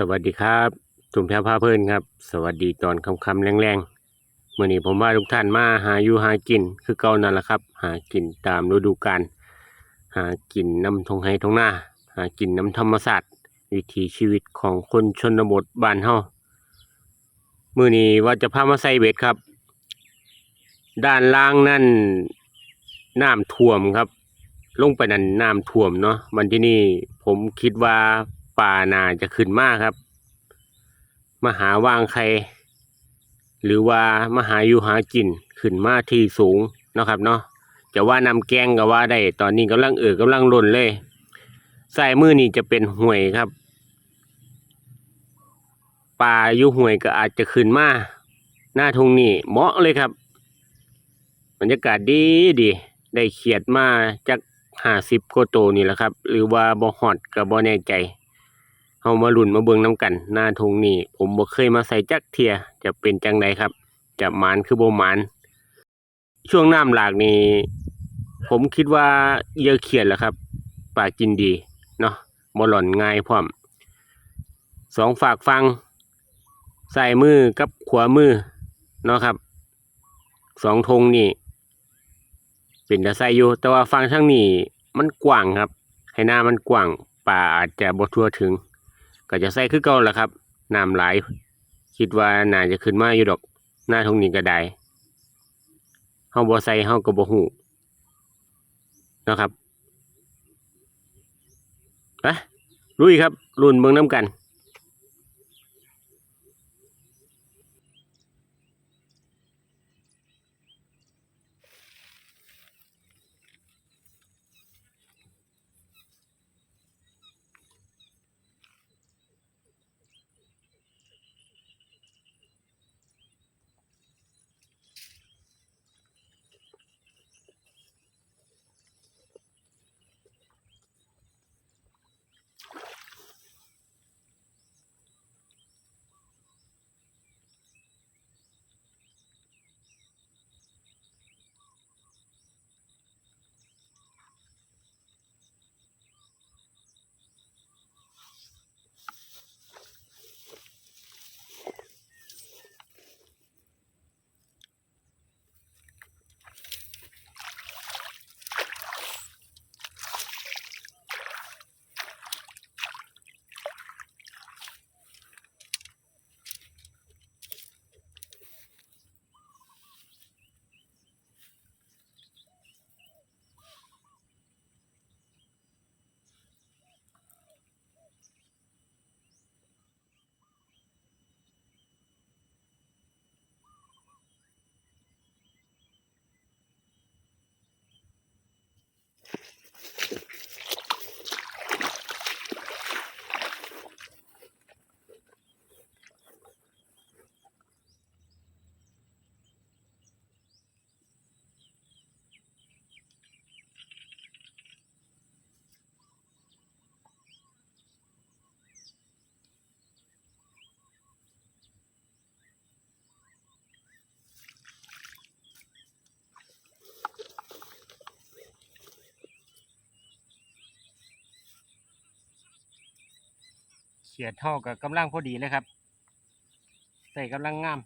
สวัสดีครับจุ่มแพรพาเพื่อนครับ สวัสดีตอนคำคำๆแรงๆเมื่อนี้ผมว่าทุกท่านมาหาอยู่หากิน คือเก่านั่นแหละครับ หากินตามฤดูกาลหากินน้ำทงไฮทงหน้า หากินน้ำธรรมศาสตร์วิถีชีวิตของคนชนบทบ้านเฮามื่อนี้ว่าจะพามาใส่เบ็ดครับ ด้านล่างนั่นน้ำท่วมครับ ลงไปนั่นน้ำท่วมเนาะมันที่นี่ผมคิดว่า ป่านาจะขึ้นมากครับ มาหาวางไข่หรือว่ามาหาอยู่หากินขึ้นมาที่สูงนะครับเนาะจะว่านำแกงก็ว่าได้ ตอนนี้กำลังเอ่อกำลังล่นเลยสายมือนี่จะเป็นห่วยครับป่าอยู่ห่วยก็อาจจะขึ้นมาหน้าทงนี่เหมาะเลยครับบรรยากาศดีดีได้เขียดมาจากห้าสิบกว่าโตวนี่แหละครับ หรือว่าบ่ฮอดก็บ่แน่ใจ เฮามาลุ้นมาเบิงนํกัน หน้าทงนี่ผมบ่เคยมาใส่จักเทียจะเป็นจังไดครับ จะหมานคือบ่หมานช่วงน้ำหลากนี่ผมคิดว่าเยอะเขียดแหละครับปากินดีเนาะบ่หล่อนง่ายพร้อมสองฝากฟังใส่มือกับขวามือเนาะครับสองธงนี่เป็นตะไซอยู่แต่ว่าฟังทางนี้มันกว้างครับ ให้หน้ามันกว้างป่าอาจจะบ่ทั่วถึง ก็จะใส่คือเก่าแหละครับน้ำหลคิดว่าน่าจะขึ้นมาอยู่ดอกหน้าทงนี้ก็ได้เฮาบ่ใส่เฮาก็บ่ฮู้นะครับไปลุยครับรุ่นเบิ่งน้ำกัน เขียดเท่ากับกำลังพอดีเลยครับใส่กำลังงาม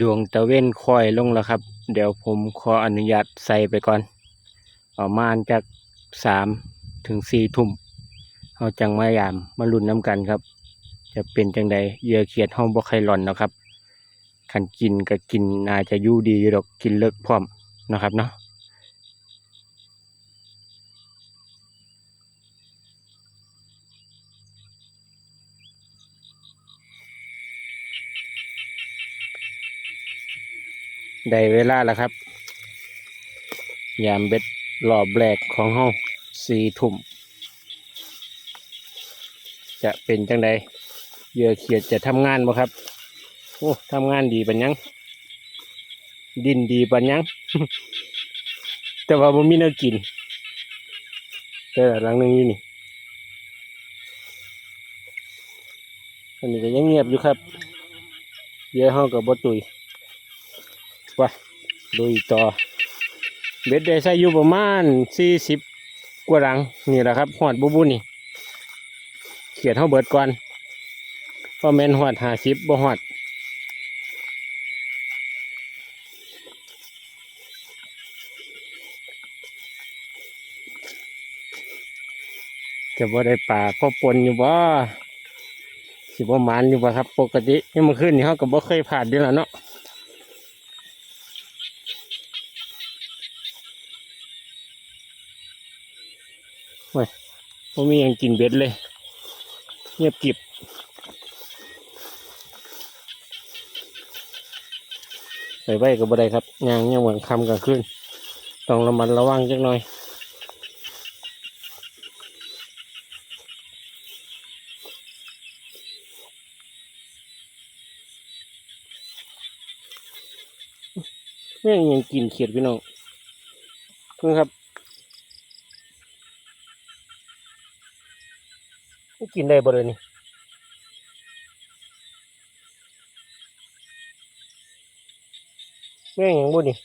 ดวงตะเว้นคอยลงแล้วครับ เดี๋ยวผมขออนุญาตใส่ไปก่อน ประมาณจากสามถึงสี่ทุ่มเอาจังมายามมาลุ้นน้ำกันครับ จะเป็นจังใดเยื่อเขียดเฮาบ่ใครหล่อนนะครับขันกินก็กินน่าจะยู่ดีอยู่ดอกกินเลิกพร้อมนะครับเนาะ ได้เวลาแล้วครับ ยามเบ็ดรอแรกของเฮาสี่ทุ่ม จะเป็นจังใดเยื่อเขียดจะทำงานบ่ครับ โอ้ทำงานดีปัญญัง ดินดีปัญญัง แต่ว่าบ่มีแนวกิน แต่หลังหนึงอยู่นี่อันนี้ก็ยังเงียบอยู่ครับเยื่อเฮากับบ่ตุย ไปลุยต่อ เบ็ดได้ใส่อยู่ประมาณสี่สิบกว่าหลังนี่แหละครับหอดบุบุนี่ เขียดเท่าเบิดก่อนพราะแมนหอดหาสิบบ่หอดจะบ่ได้ป่าพ่อปนอยู่บ่สิบ่หมานอยู่บ่ครับ ปกติยังมาขึ้นนี่เขาก็บ่เคยผ่านเดียวละเนาะ ผมมียังกินเบ็ดเลย เงียบกิบไปไว้กับบัไดครับยางยังหวังคำกันขึ้น ต้องระมัดระวังจักหน่อยแม่งยังกินเขียดพี่น้องเพื่อนครับ กินได้บ่เลยนี่แม่งหยังบ่นี่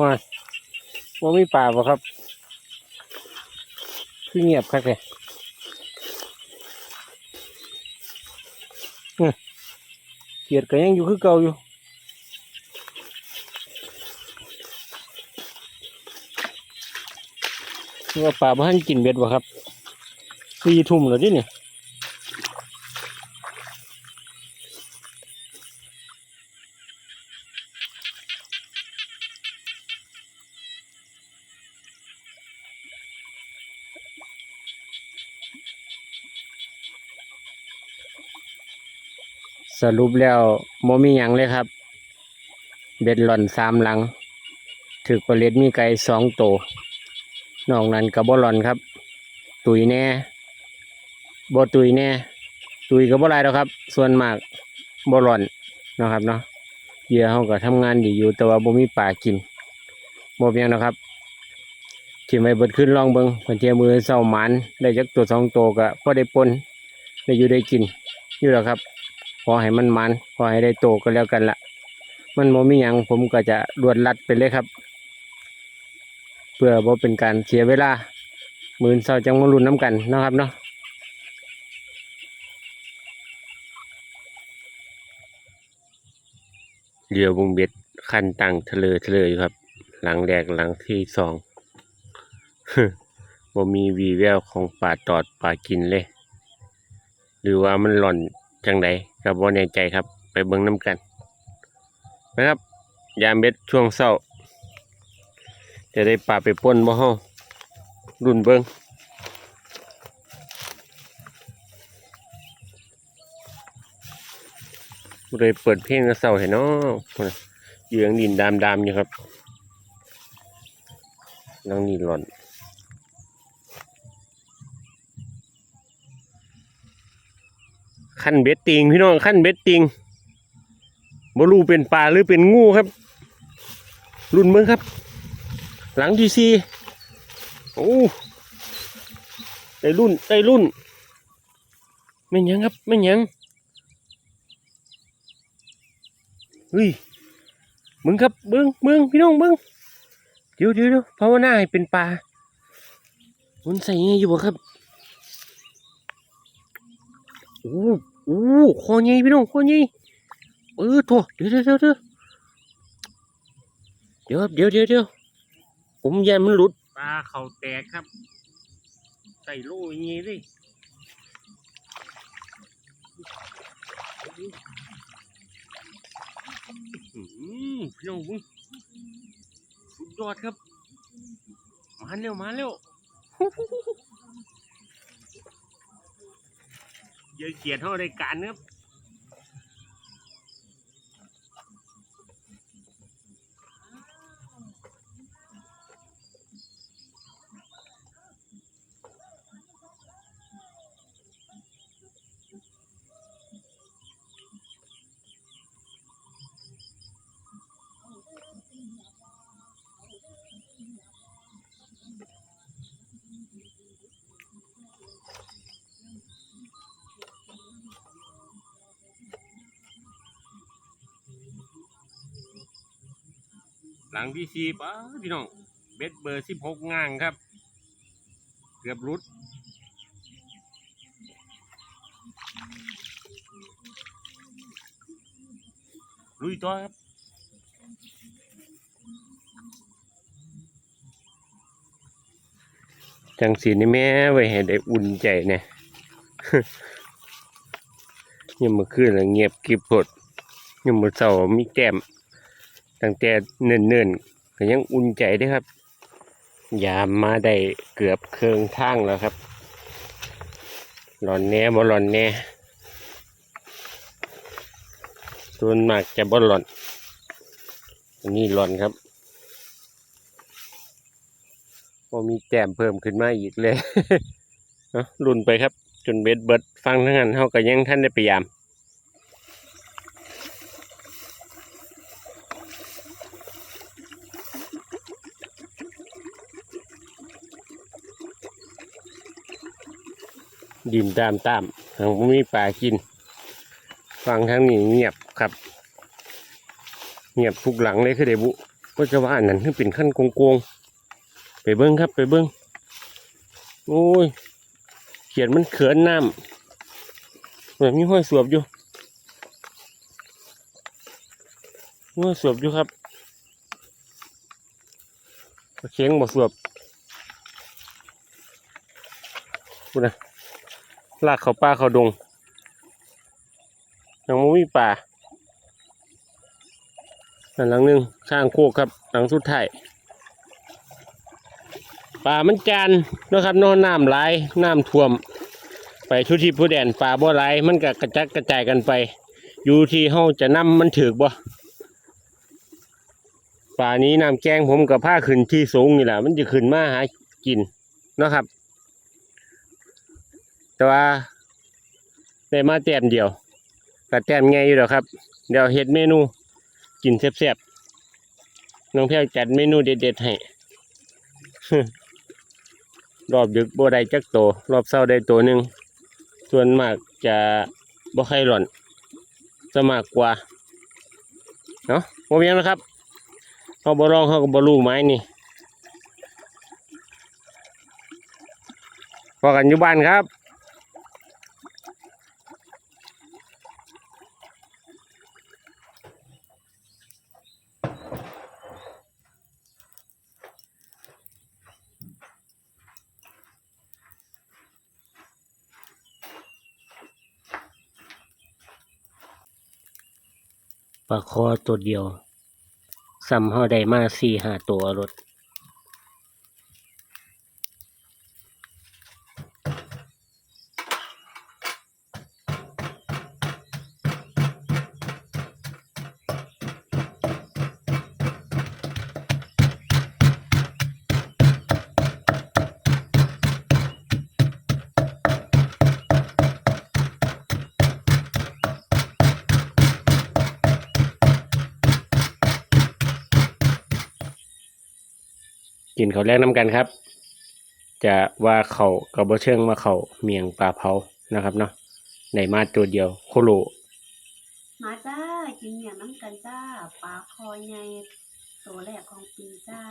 ว่าว่ามีป่าบ่ครับ คือเงียบคักเลย กียดก็ยังอยู่คือเก่าอยู่ว่าป่าบ้านกินเบ็ดวะครับสี่ทุ่มแล้วดิเนี่ย สรุปแล้วโมมีหยังเลยครับ เบ็ดหล่อนสามหลัง ถือปลาเล็ดมีไก่สองโตวนอกนั้นกับบ่หล่อนครับ ตุยแน่บ่ตุยแน่ตุยกับบ่หลายดอกครับ ส่วนมากบ่หล่อนนะครับเนาะเหยื่อเขาก็ทำงานดีอยู่แต่ว่าบ่มีปลากินบ่เพียงนะครับที่ไม่เบิดขึ้นลองเบิงเพิ่นเทียมือเศร้าหมานได้จักตัวสองตัวก็พอได้ปนได้อยู่ได้กินอยู่แล้วครับ ขอให้มันมันขอให้ได้โตก็แล้วกันละมันโมมีหยังผมก็จะรวดลัดไปเลยครับ เพื่อบ่เป็นการเสียเวลามือนเศร้าจังมารุนน้ำกันนะครับเนาะเรือวงเบ็ดคันตังทะเลทะเลอยู่ครับ หลังแรกหลังที่สองบ่มีวีแววของป่าตอดป่ากินเลย หรือว่ามันหล่อนจังใด ก็บ่แน่ใจครับ ไปเบิ่งน้ำกัน นะครับ ยามเบ็ดช่วงเช้า จะได้ปลาไปป่นบ่เฮารุ่นเบิ่งบ่ได้เปิดเพลงแต่เช้าให้เนาะเหยืองดินดามๆอยู่ครับลังนี่หล่อน ขั้นเบ็ดติงพี่น้องขั้นเบ็ดติงบรูเป็นปลาหรือเป็นงูครับ รุ่นเมืองครับ หลังที่สี่โอ้ได้รุ่นได้รุ่น ไม่นหยังครับไม่นหยังเฮ้ยมึงครับเบิ้งเบิ้งพี่น้องเบิ้งเดี๋ยวเดี๋ยวเดี๋ยวภาวนาให้เป็นปลามันใส่ไงอยู่บ่ครับโอ้ โอู้คอใหญ่พี่น้องคอใหญ่เออโถเดี๋วเดี๋ยวเดี๋ยวเดี๋ยวเดี๋ยวเดี๋ยวเดี๋ยวผมแย่มันหลุดปลาเข่าแตกครับใส่ลูกองนี้ดิอืพี่น้องสุดยอดครับ มาเร็วมาเร็ว เยอะเขียนเท่ารายการครับ หลังที่สี่ป้าพี่น้องเบ็ดเบอร์สิบหกง่างครับ เกือบรุดลุยต่อครับจังสีนี่แม่ไว้ให้ได้อุ่นใจเนี่ยยังมาขึ้นแล้วเงียบกิบหดยังมาเสามีแก้ม ตั้งแต่เนิ่นๆก็ยังอุ่นใจด้อครับ ยามมาได้เกือบเคืองทางแล้วครับหลอนแหน่บ่หลอนแหน่ส่วนมากจะบ่หลอนอันนี้หลอนครับพอมีแต้มเพิ่มขึ้นมาอีกเลยเนาะรุ่นไปครับ จนเบ็ดเบิดฟังทั้งนั้นเฮาก็ยังท่านได้พยายาม ดินตามตามทางบ่มีปลากิน ฟังทางนี้เงียบครับ เงียบทุกหลังเลยคือเดบุก็จะว่าอันนั้นคือเป็นขั้นโกงๆไปเบิ้งครับไปเบิ้งโอ้ยเขียนมันเขินน้ำเหมือนมีห้อยสวบอยู่ห้อยสวบอยู่ครับเขียงบ่สวบพูดนะ ลากเขาป่าเขาดงยังไม่มีป่าหลังหนึ่งข้างโคกครับ หลังสุดท้ายป่ามันจานนะครับนอนน้ำไหลน้ำท่วม ไปทุกที่ผู้แดนป่าบ่ไหลมันก็กระจัดกระจายกันไป อยู่ที่เฮาจะนำมันถือบ่ป่านี้น้ำแกงผมกับผ้าขึ้นที่สูงนี่แหละมันจะขึ้นมาหากินนะครับ แต่ว่าได้มาแต้มเดียวก็แต้มไงอยู่แล้วครับ เดี๋ยวเฮ็ดเมนูกินแซ่บๆน้องแพ้วจัดเมนูเด็ดๆให้รอบดึกบ่ได้จักโต รอบเช้าได้ตัวหนึ่งส่วนมากจะบ่ค่หล่อนจะมากกว่าเนาะบ่มียังนะครับเขาบ่ลองเขาก็บ่รู้ไม้นี่พอกันอยู่บ้านครับ ปลาคอตัวเดียวซ้ำเฮาได้มาสี่ห้าตัวรถ กินข้าวแรกน้ำกันครับ จะว่าเขากับบ่เชิงว่าเขาเมียงปลาเผานะครับเนาะได้มาตัวเดียวโคโลมาจ้ากินอย่างน้ำกันจ้าปลาคอใหญ่ตัวแรกของปีจ้า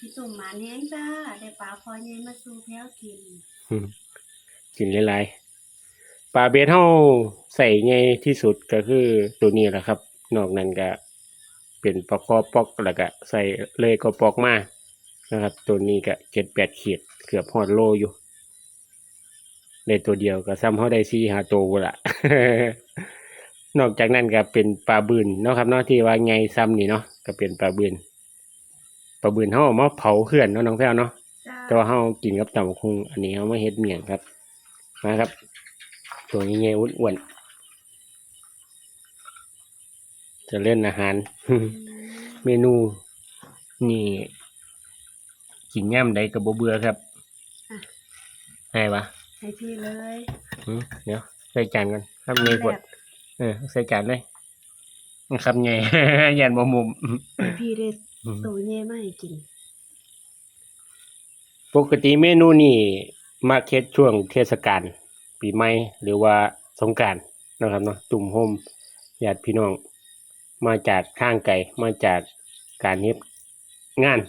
พี่ตุ่มหมานแห้งจ้าได้ปลาคอใหญ่มาสู่แพ้วกินกินหลายปลาเบสเฮาใส่ใหญ่ที่สุดก็คือตัวนี้แหละครับ นอกนั้นก็เป็นปลาคอปอกแล้วก็ใส่เลยก็ปอกมา นะครับ ตัวนี้ก็เจ็ดแปดขีดเกือบฮอดโลอยู่ในตัวเดียวก็ซ้ำเฮาได้สี่ห้าตัวพุ่นละนอกจากนั้นก็เป็นปลาบืนเนาะครับเนาะที่ว่าไงซ้ำนี่เนาะก็เป็นปลาบืนปลาบืนเฮาเอามาเผาเขื่อนเนาะน้องแพ้วเนาะจ้าแต่ว่าเฮากินกับตำบักคุงอันนี้เฮามาเฮ็ดเมี่ยงครับมาครับ ตัวนี้ใหญ่อ้วนๆจะเล่นอาหารอืมเมนูนี่ กินย่ำใดก็บ่เบื่อครับให้ปะให้พี่เลยหืมเดี๋ยวใส่จานกันครับใหญ่กดแบบเออใส่จานเลยครับใหญ่ยันบ่มุมให้พี่ได้ตัวเย่มาให้กิน ปกติเมนูนี่มาเฮ็ดช่วงเทศกาลปีใหม่หรือว่าสงกรานต์นะครับเนาะตุ่มโฮมญาติพี่น้อง มาจากข้างไกลมาจากการเฮ็ดงาน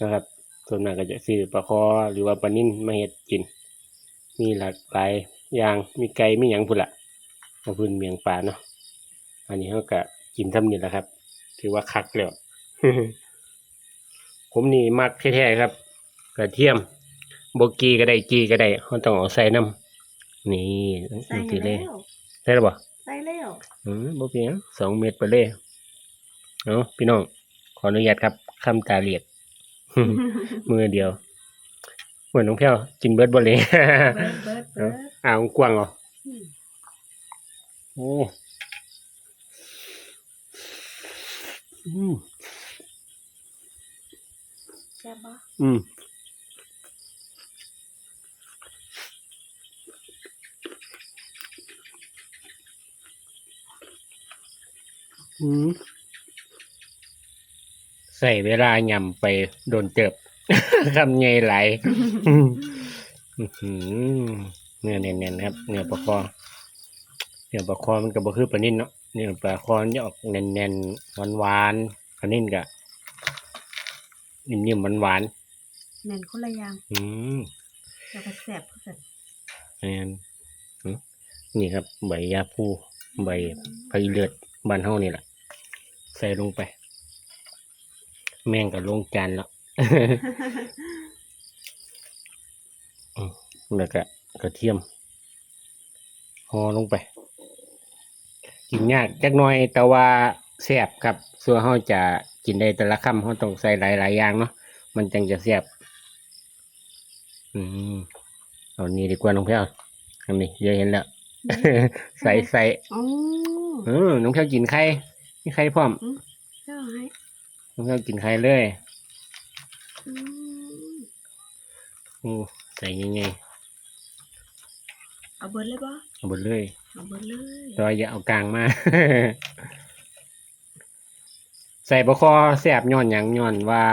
นะครับ ส่วนมากก็จะซื้อปลาคอหรือว่าปลานิ่นมาเฮ็ดกิน มีหลากหลายอย่างมีไก่มีหยังพุ่นละมาพื้นเมียงปลาเนาะอันนี้เขาก็กินทำนี่แหละครับ ถือว่าคักแล้วผมนี่มักแท้ๆครับ กระเทียมโบกีก็ได้จีก็ได้เขาต้องเอาใส่น้ำนี่ใส่สิเลยแล้วใส่แล้วบ่ใส่แล้วอืมบ่เพียงสองเม็ดไปเลยเอาพี่น้องขออนุญาตครับคำตาเลียด มือเดียวเหมือนน้องแพ้วกินเบิร์ดบ่เลยเบิดเบิดเบิดอ่าวกว้างเหรออืมโอ้อืมแซ่บบ่อืมอืม ใส่เวลายำไปโดนเติบ คำใหญ่ไหลายอืมอื้อหือเนื้อเนียนๆครับ เนื้อปลาคอเนื้อปลาคอมันก็บ่คือปลานิ่นเนาะเนื้อปลาคอมันจะออกแน่นๆหวานๆปลานิ่นก็นิ่มๆหวานแม่นคนละอย่างๆอืมแล้วก็แซ่บคือกันแม่นอื้อนี่ครับ ใบยาพูใบไผ่เลือดบ้านเฮานี่แหละใส่ลงไป แม่งก็ลงจานแล้วแล้วก็กระเทียมห่อลงไป กินยากจักหน่อยแต่ว่าแซ่บครับส่วนเฮาจะกินได้แต่ละคำเฮาต้องใส่หลายๆอย่างเนาะมันจังจะแซ่บอืมเอานี่ดีกว่าน้องแพ้วอันนี้เยอะเห็นแล้วใส่ใส่อ๋อเออน้องแพ้วกินไข่มีไข่พร้อมเจ้าให้ น้องแพ้วกินไข่เลยอืมอู้ใส่ยังไงเอาเบิดเลยบ่เอาหมดเลยเอาเบิดเลยแต่ว่าอย่าเอากลางมา ใส่บะคอแสบย้อนหยังย้อนว่า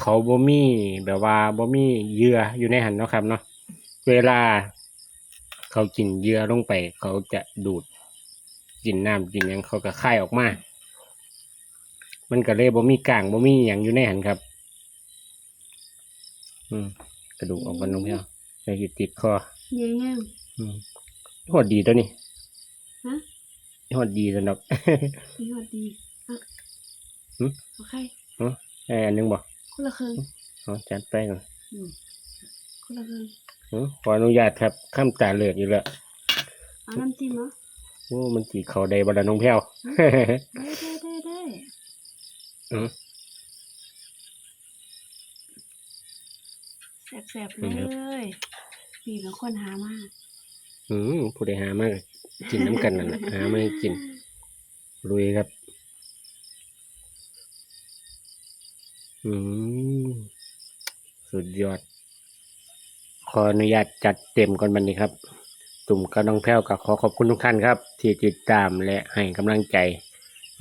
เขาบ่มีแบบว่าบ่มีเหยื่ออยู่ในหันเนาะครับเนาะเวลา เขากินเหยื่อลงไป เขาจะดูดกินน้ำกินหยังเขาก็คายออกมา มันก็เลยบ่มีกลางบ่มีหยังอยู่ในหันครับ อืมกระดูกออกมาลงแล้วเลยติดคอเย่ยังอืมหอดดีตัวนี้ฮะหอดดีสำหรับนี่ฮอดดีอะหึโอเคไอ้อันหนึงบอกคนละครึ่งเอาจัดไปก่อนอืมคนละครึ่งหึขออนุญาตครับข้ามตาเลือดอยู่แล้วเอาน้ำจิ้มเหรอโอ้มันสีเขาได้บดาน้องแพ้ว ได้ได้ได้ได้ อืม แซ่บๆเลยปีเป็นคนหามาก อืมผู้ใดหามากกินน้ำกันนั่นแหละหาไม่กินลุยครับ อืมสุดยอด ขออนุญาตจัดเต็มก่อนบันนี้ครับ ตุ่มกับน้องแพ้วก็ขอขอบคุณทุกท่านครับ ที่ติดตามและให้กำลังใจ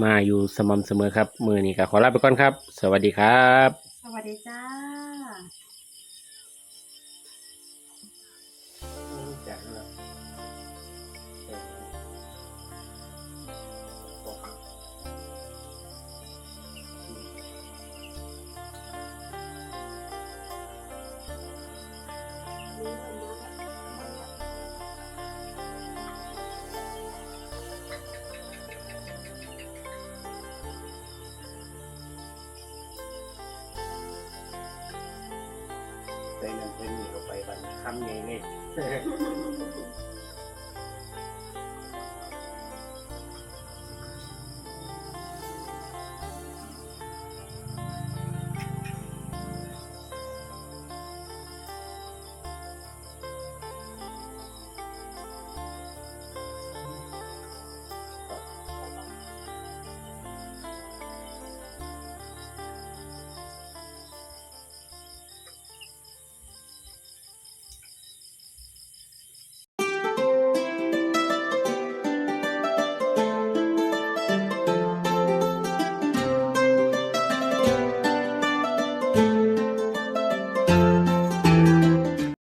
มาอยู่สม่ำเสมอครับ มือนี้ก็ขอลาไปก่อนครับ สวัสดีครับ สวัสดีจ้า